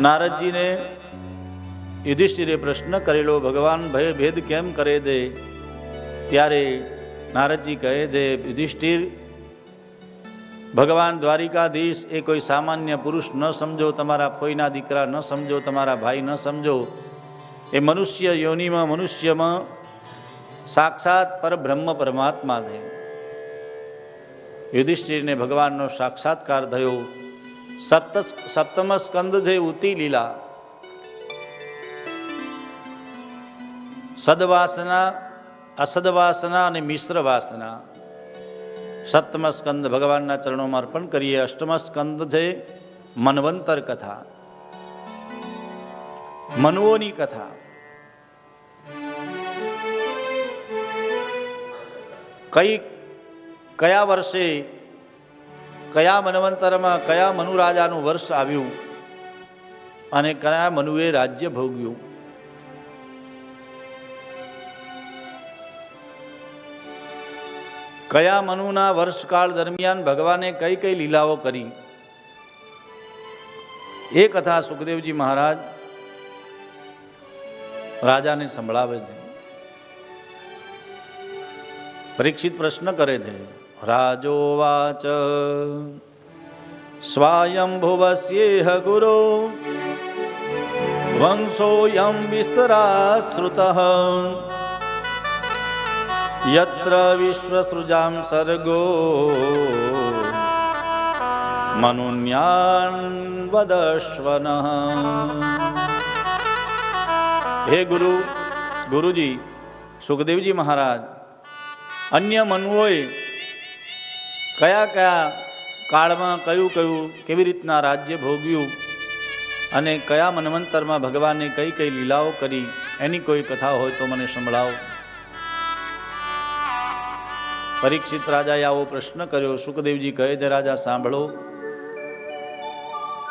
નારદજીને યુધિષ્ઠિરે પ્રશ્ન કરેલો, ભગવાન, ભય ભેદ કેમ કરે દે? ત્યારે નારદજી કહે છે, યુધિષ્ઠિર, ભગવાન દ્વારિકાધીશ, એ કોઈ સામાન્ય પુરુષ ન સમજો, તમારા કોઈના દીકરા ન સમજો, તમારા ભાઈ ન સમજો. એ મનુષ્ય યોનિમાં, મનુષ્યમાં સાક્ષાત પરબ્રહ્મ પરમાત્મા છે. યુધિષ્ઠિરને ભગવાનનો સાક્ષાત્કાર થયો. સપ્ત સપ્તમ સ્કંદ છે ઉતી લીલા, સદવાસના, અસદવાસના અને મિશ્ર વાસના સપ્તમ સ્કંદ ભગવાનના ચરણોમાં અર્પણ કરીએ. અષ્ટમ સ્કંદ છે મનવંતર કથા, મનુઓની કથા, કઈ કયા વર્ષે કયા મનવંતરમાં કયા મનુરાજાનું વર્ષ આવ્યું અને કયા મનુએ રાજ્ય ભોગ્યું? કયા મનુના વર્ષકાળ દરમિયાન ભગવાને કઈ કઈ લીલાઓ કરી? એ કથા સુખદેવજી મહારાજ રાજાને સંભળાવે છે. પરીક્ષિત પ્રશ્ન કરે છે. સ્વાયંભુવસ્યેહ ગુરો વંશોયમ વિસ્તરાશ્રુત યત્ર વિશ્વસૃજામ સર્ગો મનુન્યાન વદશ્વન હે ગુરુ ગુરુજી સુખદેવજી મહારાજ અન્ય મનુઓએ કયા કયા કાળમાં કયું કયું કેવી રીતના રાજ્ય ભોગ્યું અને કયા મનવંતરમાં ભગવાને કઈ કઈ લીલાઓ કરી, એની કોઈ કથા હોય તો મને સંભળાવો. પરીક્ષિત રાજાએ આવો પ્રશ્ન કર્યો, સુખદેવજી કહે છે, રાજા, સાંભળો.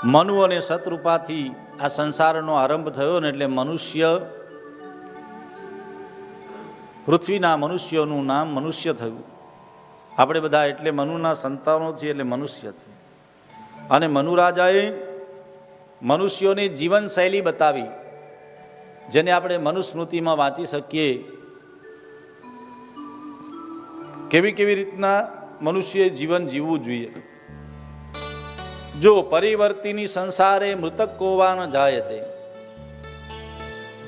મનુ અને શત્રુપાથી આ સંસારનો આરંભ થયો ને એટલે મનુષ્ય, પૃથ્વીના મનુષ્યોનું નામ મનુષ્ય થયું. આપણે બધા એટલે મનુના સંતાનો છીએ, એટલે મનુષ્ય છે અને મનુરાજાએ મનુષ્યોની જીવનશૈલી બતાવી, જેને આપણે મનુસ્મૃતિમાં વાંચી શકીએ. કેવી કેવી રીતના મનુષ્યએ જીવન જીવવું જોઈએ? જો પરિવર્તિની સંસારે મૃતક કોવા જાય તે,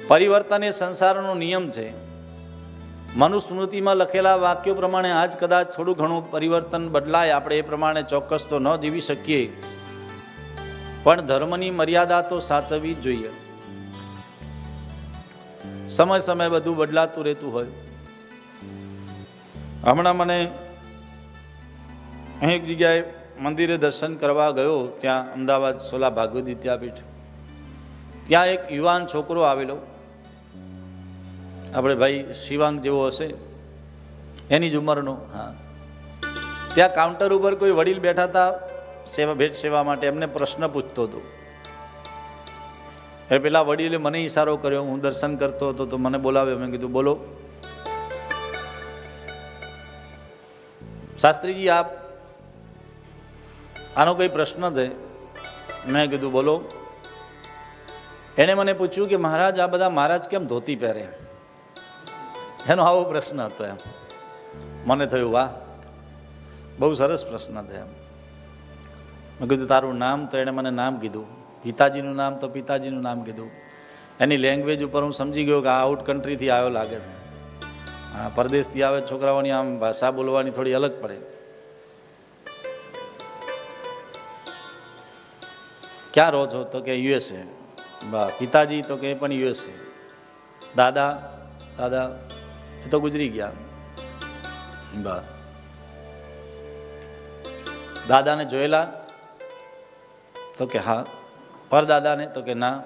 પરિવર્તન એ સંસારનો નિયમ છે. મનુસ્મૃતિમાં લખેલા વાક્યો પ્રમાણે આજ કદાચ થોડું ઘણું પરિવર્તન બદલાય. આપણે એ પ્રમાણે ચોક્કસ તો ન જીવી શકીએ. પણ ધર્મની મર્યાદા તો સાચવવી જ જોઈએ. સમય સમય બધું બદલાતું રહેતું હોય. હમણાં મને અહીં એક જગ્યાએ મંદિરે દર્શન કરવા ગયો. ત્યાં અમદાવાદ સોલા ભાગવત વિદ્યાપીઠ. ત્યાં એક યુવાન છોકરો આવેલો. આપણે ભાઈ શિવાંગ જેવો હશે. એની જ ઉંમરનો, હા. ત્યાં કાઉન્ટર ઉપર કોઈ વડીલ બેઠા હતા, સેવા, ભેટ સેવા માટે, એમને પ્રશ્ન પૂછતો હતો. એ પેલા વડીલે મને ઈશારો કર્યો, હું દર્શન કરતો હતો, તો મને બોલાવ્યો, મેં કીધું, બોલો. શાસ્ત્રીજી, આપ આનો કોઈ પ્રશ્ન છે? મેં કીધું, બોલો. એણે મને પૂછ્યું કે, મહારાજ, આ બધા મહારાજ કેમ ધોતી પહેરે? એનો આવો પ્રશ્ન હતો એમ. મને થયું, વાહ, બહુ સરસ પ્રશ્ન છે એમ. મેં કીધું, તારું નામ તો એણે મને નામ કીધું. પિતાજીનું નામ તો પિતાજીનું નામ કીધું. એની લેંગ્વેજ ઉપર હું સમજી ગયો કે આ આઉટ કન્ટ્રીથી આવ્યો લાગે છે. હા પરદેશથી આવે છોકરાઓની આમ ભાષા બોલવાની થોડી અલગ પડે. ક્યાં રહો છો તો કે યુએસએ બા પિતાજી તો કે પણ યુએસએ દાદા દાદા એ તો ગુજરી ગયા. બા દાદાને જોયેલા તો કે હા. પરદાદાને તો કે ના.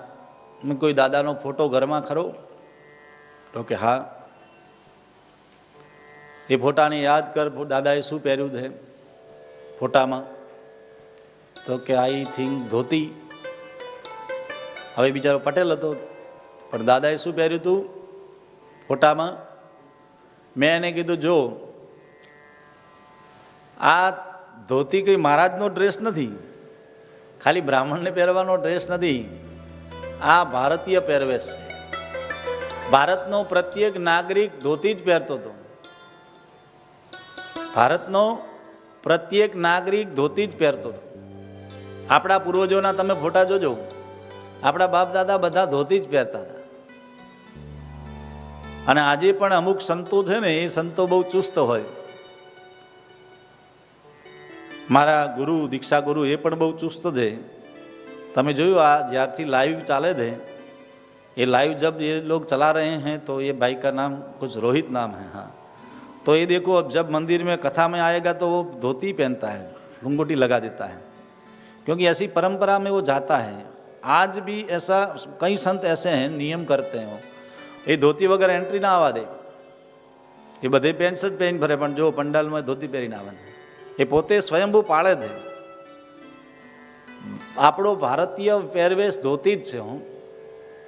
કોઈ દાદાનો ફોટો ઘરમાં ખરો? તો કે હા. એ ફોટાને યાદ કર દાદાએ શું પહેર્યું છે? ફોટામાં. તો કે આઈ થિંક ધોતી. હવે બિચારો પટેલ હતો. પણ દાદાએ શું પહેર્યું હતું ફોટામાં? મેં એને કીધું, જો, આ ધોતી કંઈ મહારાજનો ડ્રેસ નથી, ખાલી બ્રાહ્મણને પહેરવાનો ડ્રેસ નથી, આ ભારતીય પહેરવેશ છે. ભારતનો પ્રત્યેક નાગરિક ધોતી જ પહેરતો હતો. ભારતનો પ્રત્યેક નાગરિક ધોતી જ પહેરતો હતો. આપણા પૂર્વજોના તમે ફોટા જોજો. આપણા બાપ દાદા બધા ધોતી જ પહેરતા હતા. અને આજે પણ અમુક સંતો છે ને એ સંતો બહુ ચુસ્ત હોય મારા ગુરુ દીક્ષા ગુરુ એ પણ બહુ ચુસ્ત છે તમે જોયું આ જ્યારથી લાઈવ ચાલે છે ये लाइव जब ये लोग चला रहे हैं तो ये भाई का नाम कुछ रोहित नाम है हाँ तो ये देखो अब जब मंदिर में कथा में आएगा तो वो धोती पहनता है लुंगोटी लगा देता है क्योंकि ऐसी परंपरा में वो जाता है आज भी ऐसा कई संत ऐसे हैं नियम करते हैं वो એ ધોતી વગર એન્ટ્રી ના આવવા દે. એ બધે પેન્ટ શર્ટ પહેરીને ફરે, પણ જો પંડાલમાં ધોતી પહેરીને આવે એ પોતે સ્વયંભૂ પાળે છે આપણો ભારતીય પહેરવેશ ધોતી જ છે હું.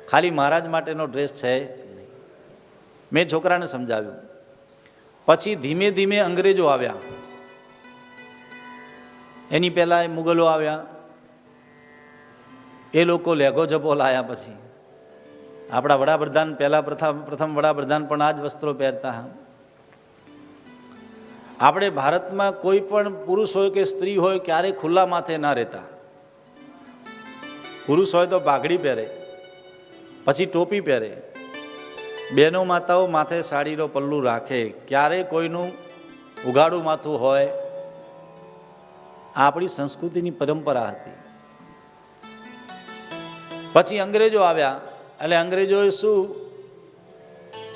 ખાલી મહારાજ માટેનો ડ્રેસ છે મેં છોકરાને સમજાવ્યું. પછી ધીમે ધીમે અંગ્રેજો આવ્યા. એની પહેલાં એ મુગલો આવ્યા. એ લોકો લેગો જપો લાયા પછી. આપણા વડાપ્રધાન, પહેલા પ્રથમ પ્રથમ વડાપ્રધાન પણ આ જ વસ્ત્રો પહેરતા આપણે ભારતમાં કોઈ પણ પુરુષ હોય કે સ્ત્રી હોય ક્યારેય ખુલ્લા માથે ના રહેતા. પુરુષ હોય તો પાઘડી પહેરે, પછી ટોપી પહેરે. બહેનો માતાઓ માથે સાડીનો પલ્લુ રાખે, ક્યારેય કોઈનું ઉગાડું માથું હોય. આપણી સંસ્કૃતિની પરંપરા હતી. પછી અંગ્રેજો આવ્યા એટલે અંગ્રેજોએ શું?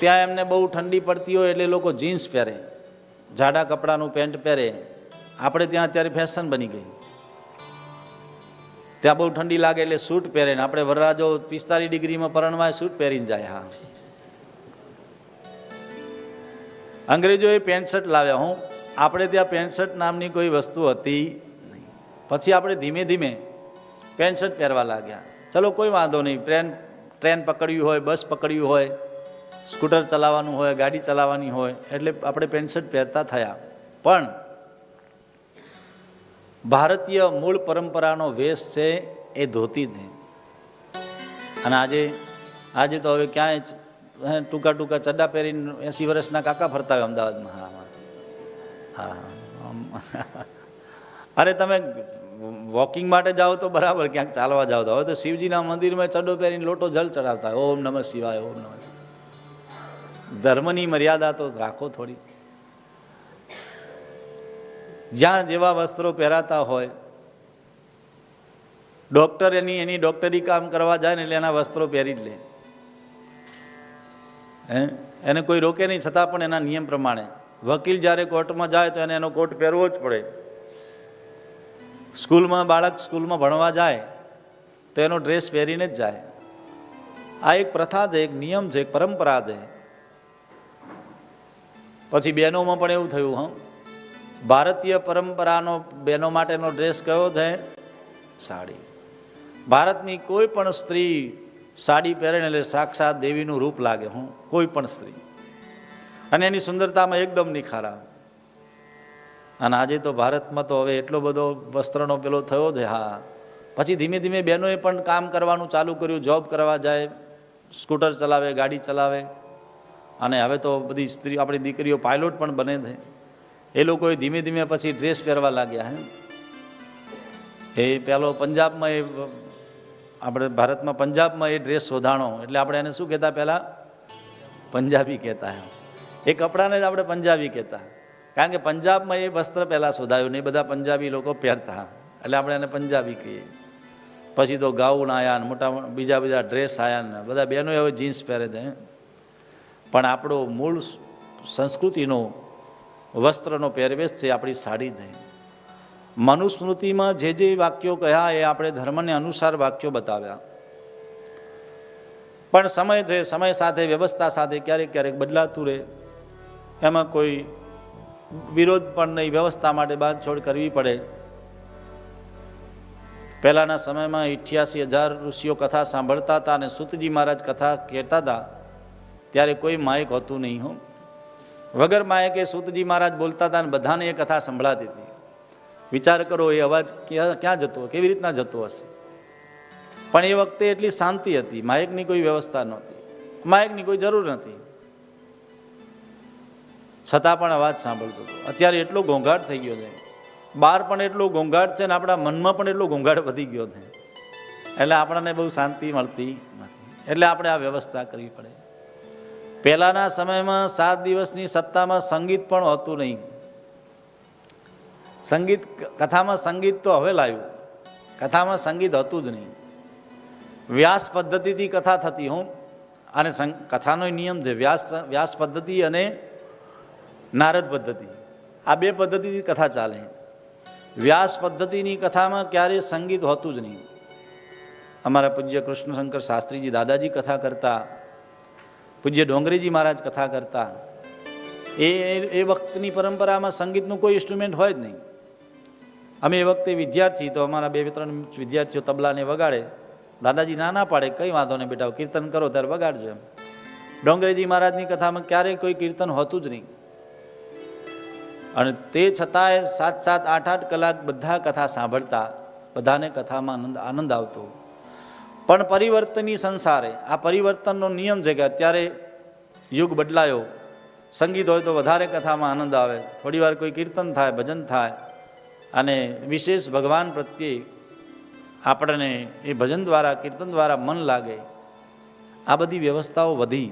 ત્યાં એમને બહુ ઠંડી પડતી હોય એટલે લોકો જીન્સ પહેરે, જાડા કપડાનું પેન્ટ પહેરે. આપણે ત્યાં અત્યારે ફેશન બની ગઈ. ત્યાં બહુ ઠંડી લાગે એટલે સૂટ પહેરે ને આપણે વરરાજો પિસ્તાલીસ ડિગ્રીમાં પરણવાય સૂટ પહેરીને જાય, હા. અંગ્રેજોએ પેન્ટ શર્ટ લાવ્યા. હું, આપણે ત્યાં પેન્ટ શર્ટ નામની કોઈ વસ્તુ હતી નહીં. પછી આપણે ધીમે ધીમે પેન્ટ શર્ટ પહેરવા લાગ્યા. ચલો, કોઈ વાંધો નહીં. ટ્રેન ટ્રેન પકડવી હોય, બસ પકડવી હોય, સ્કૂટર ચલાવવાનું હોય, ગાડી ચલાવવાની હોય, એટલે આપણે પેન્ટ શર્ટ પહેરતા થયા. પણ ભારતીય મૂળ પરંપરાનો વેશ છે એ ધોતી છે અને આજે આજે તો હવે ક્યાંય ટૂંકા ટૂંકા ચડ્ડા પહેરીને એંસી વર્ષના કાકા ફરતા હોય અમદાવાદમાં. હા હા. હા. અરે તમે વોકિંગ માટે જાઓ તો બરાબર ક્યાંક ચાલવા જાઓ તો. હવે તો શિવજીના મંદિરમાં ચડો પહેરીને લોટો જલ ચડાવતા ઓમ નમઃ શિવાય, ઓમ નમઃ ધર્મની મર્યાદા તો રાખો થોડી. જ્યાં જેવા વસ્ત્રો પહેરાતા હોય ડોક્ટર એની એની ડોક્ટરી કામ કરવા જાય ને એટલે એના વસ્ત્રો પહેરી જ લે. હે? એને કોઈ રોકે નહીં, છતાં પણ એના નિયમ પ્રમાણે. વકીલ જ્યારે કોર્ટમાં જાય તો એને એનો કોટ પહેરવો જ પડે. સ્કૂલમાં બાળક સ્કૂલમાં ભણવા જાય, તો એનો ડ્રેસ પહેરીને જ જાય. આ એક પ્રથા છે, એક નિયમ છે, એક પરંપરા છે. પછી બહેનોમાં પણ એવું થયું, હં. ભારતીય પરંપરાનો, બહેનો માટેનો ડ્રેસ કયો છે? સાડી. ભારતની કોઈ પણ સ્ત્રી સાડી પહેરે એટલે સાક્ષાત દેવીનું રૂપ લાગે, હું. કોઈ પણ સ્ત્રી. અને એની સુંદરતામાં એકદમ નિખાર અને આજે તો ભારતમાં તો હવે એટલો બધો વસ્ત્રનો પેલો થયો છે, હા. પછી ધીમે ધીમે બહેનોએ પણ કામ કરવાનું ચાલુ કર્યું જોબ કરવા જાય, સ્કૂટર ચલાવે, ગાડી ચલાવે. અને હવે તો બધી સ્ત્રી આપણી દીકરીઓ પાયલોટ પણ બને છે. એ લોકોએ ધીમે ધીમે પછી ડ્રેસ પહેરવા લાગ્યા હે એ પેલો પંજાબમાં એ, આપણે ભારતમાં પંજાબમાં એ ડ્રેસ શોધાણો એટલે આપણે એને શું કહેતા પહેલાં? પંજાબી કહેતા એ કપડાને જ આપણે પંજાબી કહેતા. કારણ કે પંજાબમાં એ વસ્ત્ર પહેલાં શોધાયું નહીં બધા પંજાબી લોકો પહેરતા. એટલે આપણે એને પંજાબી કહીએ. પછી તો ગાઉન આવ્યા ને મોટા બીજા બધા ડ્રેસ આવ્યા ને બધા બહેનો હવે જીન્સ પહેરે છે પણ આપણો મૂળ સંસ્કૃતિનો, વસ્ત્રનો પહેરવેશ છે આપણી સાડી થઈ મનુસ્મૃતિમાં જે જે વાક્યો કહ્યા એ આપણે ધર્મને અનુસાર વાક્યો બતાવ્યા. પણ સમય છે, સમય સાથે, વ્યવસ્થા સાથે ક્યારેક ક્યારેક બદલાતું રહે. એમાં કોઈ વિરોધ પણ નહીં વ્યવસ્થા માટે બાંધછોડ કરવી પડે. પહેલાંના સમયમાં અઠ્યાસી હજાર ઋષિઓ કથા સાંભળતા હતા અને સુતજી મહારાજ કથા કહેતા હતા. ત્યારે કોઈ માયક હોતું નહીં હો. વગર માયકે સુતજી મહારાજ બોલતા હતા અને બધાને એ કથા સંભળાતી હતી. વિચાર કરો, એ અવાજ ક્યાં ક્યાં જતો, કેવી રીતના જતો હશે? પણ એ વખતે એટલી શાંતિ હતી. માયકની કોઈ વ્યવસ્થા નહોતી. માયકની કોઈ જરૂર નથી છતાં પણ અવાજ સાંભળતો હતો. અત્યારે એટલો ઘોંઘાટ થઈ ગયો છે. બહાર પણ એટલો ઘોંઘાટ છે ને આપણા મનમાં પણ એટલો ઘોંઘાટ વધી ગયો છે. એટલે આપણને બહુ શાંતિ મળતી નથી. એટલે આપણે આ વ્યવસ્થા કરવી પડે. પહેલાંના સમયમાં સાત દિવસની સત્તામાં સંગીત પણ હોતું નહીં. સંગીત, કથામાં સંગીત તો હવે લાવ્યું કથામાં સંગીત હતું જ નહીં. વ્યાસ પદ્ધતિથી કથા થતી, હું. અને કથાનો નિયમ છે. વ્યાસ વ્યાસ પદ્ધતિ અને નારદ પદ્ધતિ. આ બે પદ્ધતિથી કથા ચાલે. વ્યાસ પદ્ધતિની કથામાં ક્યારેય સંગીત હોતું જ નહીં. અમારા પૂજ્ય કૃષ્ણશંકર શાસ્ત્રીજી દાદાજી કથા કરતા, પૂજ્ય ડોંગરીજી મહારાજ કથા કરતા. એ, એ- વખતની પરંપરામાં સંગીતનું કોઈ ઇન્સ્ટ્રુમેન્ટ હોય જ નહીં. અમે એ વખતે વિદ્યાર્થી, તો અમારા બે ત્રણ વિદ્યાર્થીઓ તબલાને વગાડે. દાદાજી, ના ના પાડે, કંઈ વાંધો નહીં બેટા કીર્તન કરો, ત્યારે વગાડજો એમ. ડોંગરેજી મહારાજની કથામાં ક્યારેય કોઈ કીર્તન હોતું જ નહીં. અને તે છતાંય સાત સાત આઠ આઠ કલાક બધા કથા સાંભળતા, બધાને કથામાં આનંદ આનંદ આવતો. પણ પરિવર્તનની સંસારે, આ પરિવર્તનનો નિયમ છે કે અત્યારે યુગ બદલાયો, સંગીત હોય તો વધારે કથામાં આનંદ આવે થોડી વાર કોઈ કીર્તન થાય, ભજન થાય, અને વિશેષ ભગવાન પ્રત્યે આપણને એ ભજન દ્વારા, કીર્તન દ્વારા મન લાગે. આ બધી વ્યવસ્થાઓ વધી.